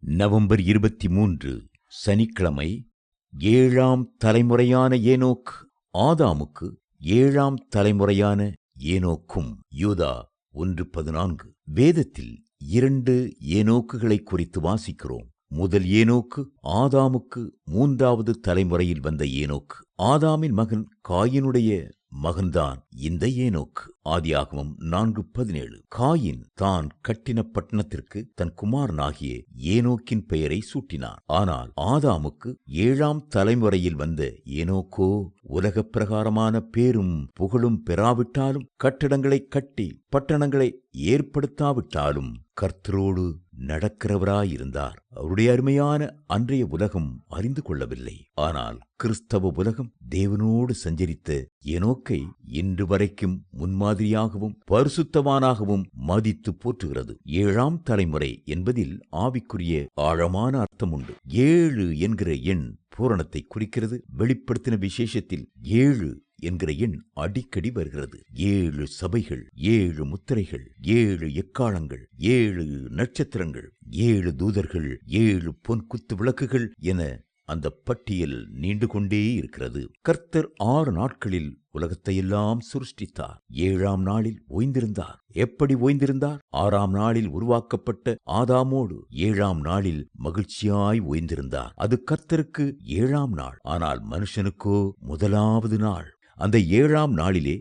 November இருபத்தி மூன்று சனிக்கிழமை ஏழாம் தலைமுறையான ஏனோக் ஆதாமுக்கு ஏழாம் தலைமுறையான ஏனோக்கும் யூதா ஒன்று பதினான்கு. வேதத்தில் இரண்டு ஏனோக்குகளை குறித்து வாசிக்கிறோம். முதல் ஏனோக்கு ஆதாமுக்கு மூன்றாவது தலைமுறையில் வந்த ஏனோக்கு. ஆதாமின் மகன் காயினுடைய மகன்தான் இந்த ஏனோக்கு. ஆதியாகமம் நான்கு பதினேழு. காயின் தான் கட்டின பட்டணத்திற்கு தன் குமாரனாகிய ஏனோக்கின் பெயரை சூட்டினான். ஆனால் ஆதாமுக்கு ஏழாம் தலைமுறையில் வந்த ஏனோக்கோ உலகப் பிரகாரமான பேரும் புகழும் பெறாவிட்டாலும் கட்டடங்களை கட்டி பட்டணங்களை ஏற்படுத்தாவிட்டாலும் கர்த்தரோடு நடக்கிறவராயிருந்தார். அவருடைய அருமையான அன்றைய உலகம் அறிந்து கொள்ளவில்லை. ஆனால் கிறிஸ்தவ உலகம் தேவனோடு சஞ்சரித்த எனோக்கை இன்று வரைக்கும் முன்மாதிரியாகவும் பரிசுத்தவானாகவும் மதித்து போற்றுகிறது. ஏழாம் தலைமுறை என்பதில் ஆவிக்குரிய ஆழமான அர்த்தம் உண்டு ஏழு என்கிற எண் பூரணத்தை குறிக்கிறது. வெளிப்படுத்தின விசேஷத்தில் ஏழு என்கிற எண் அடிக்கடி வருகிறது. ஏழு சபைகள் ஏழு முத்திரைகள் ஏழு எக்காலங்கள் ஏழு நட்சத்திரங்கள் ஏழு தூதர்கள் ஏழு பொன் குத்து விளக்குகள் என அந்த பட்டியல் நீண்டு கொண்டே இருக்கிறது. கர்த்தர் ஆறு நாட்களில் உலகத்தையெல்லாம் சுருஷ்டித்தார். ஏழாம் நாளில் ஓய்ந்திருந்தார். எப்படி ஓய்ந்திருந்தார்? ஆறாம் நாளில் உருவாக்கப்பட்ட ஆதாமோடு ஏழாம் நாளில் மகிழ்ச்சியாய் ஓய்ந்திருந்தார். அது கர்த்தருக்கு ஏழாம் நாள். ஆனால் மனுஷனுக்கோ முதலாவது நாள். அந்த ஏழாம் நாளிலே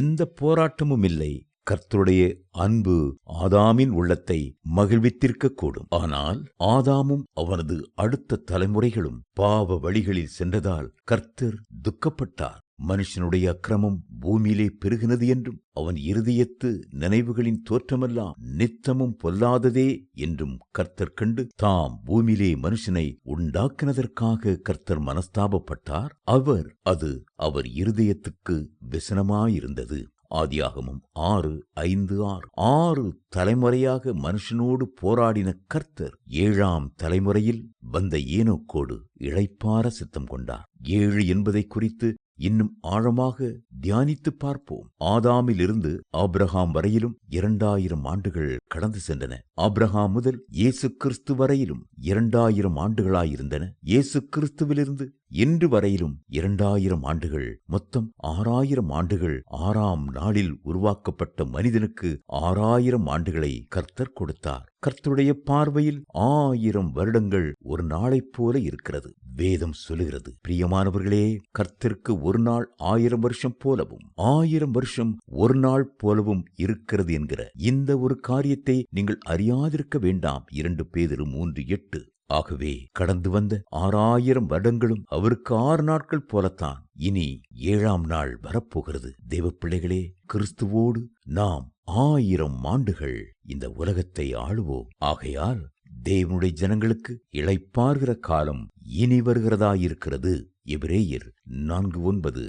எந்த போராட்டமும் இல்லை கர்த்தருடைய அன்பு ஆதாமின் உள்ளத்தை மகிழ்வித்திருக்கக்கூடும் ஆனால் ஆதாமும் அவனது அடுத்த தலைமுறைகளும் பாவ வழிகளில் சென்றதால் கர்த்தர் துக்கப்பட்டார். மனுஷனுடைய அக்கிரமம் பூமியிலே பெருகினது என்றும் அவன் இருதயத்து நினைவுகளின் தோற்றமெல்லாம் நித்தமும் பொல்லாததே என்றும் கர்த்தர் கண்டு தாம் பூமியிலே மனுஷனை உண்டாக்கினதற்காக கர்த்தர் மனஸ்தாபப்பட்டார். அவர் அது அவர் இருதயத்துக்கு விசனமாயிருந்தது. ஆதியாகமும் ஆறு ஐந்து ஆறு. ஆறு தலைமுறையாக மனுஷனோடு போராடின கர்த்தர் ஏழாம் தலைமுறையில் வந்த ஏனோக்கோடு இழைப்பார சித்தம் கொண்டார். ஏழு என்பதை குறித்து இன்னும் ஆழமாக தியானித்து பார்ப்போம். ஆதாமிலிருந்து ஆப்ரஹாம் வரையிலும் இரண்டாயிரம் ஆண்டுகள் கடந்து சென்றன. ஆப்ரஹாம் முதல் இயேசு கிறிஸ்து வரையிலும் இரண்டாயிரம் ஆண்டுகளாயிருந்தன. இயேசு கிறிஸ்துவிலிருந்து இன்று வரையிலும் இரண்டாயிரம் ஆண்டுகள் மொத்தம் ஆறாயிரம் ஆண்டுகள் ஆறாம் நாளில் உருவாக்கப்பட்ட மனிதனுக்கு ஆறாயிரம் ஆண்டுகளை கர்த்தர் கொடுத்தார். கர்த்தருடைய பார்வையில் ஆயிரம் வருடங்கள் ஒரு நாளைப் போல இருக்கிறது. வேதம் சொல்லுகிறது பிரியமானவர்களே கர்த்தருக்கு ஒரு நாள் ஆயிரம் வருஷம் போலவும் ஆயிரம் வருஷம் ஒரு நாள் போலவும் இருக்கிறது என்கிற இந்த ஒரு காரியத்தை நீங்கள் அறியாதிருக்க வேண்டாம். இரண்டு பேதிரு மூன்று எட்டு ஆகவே கடந்து வந்த ஆறாயிரம் வருடங்களும் அவருக்கு ஆறு நாட்கள் போலத்தான் இனி ஏழாம் நாள் வரப்போகிறது. தேவ பிள்ளைகளே கிறிஸ்துவோடு நாம் ஆயிரம் ஆண்டுகள் இந்த உலகத்தை ஆளுவோம். ஆகையால் தேவனுடைய ஜனங்களுக்கு இளைப்பார்கிற காலம் இனி வருகிறதாயிருக்கிறது. எபிரேயர் நான்கு ஒன்பது.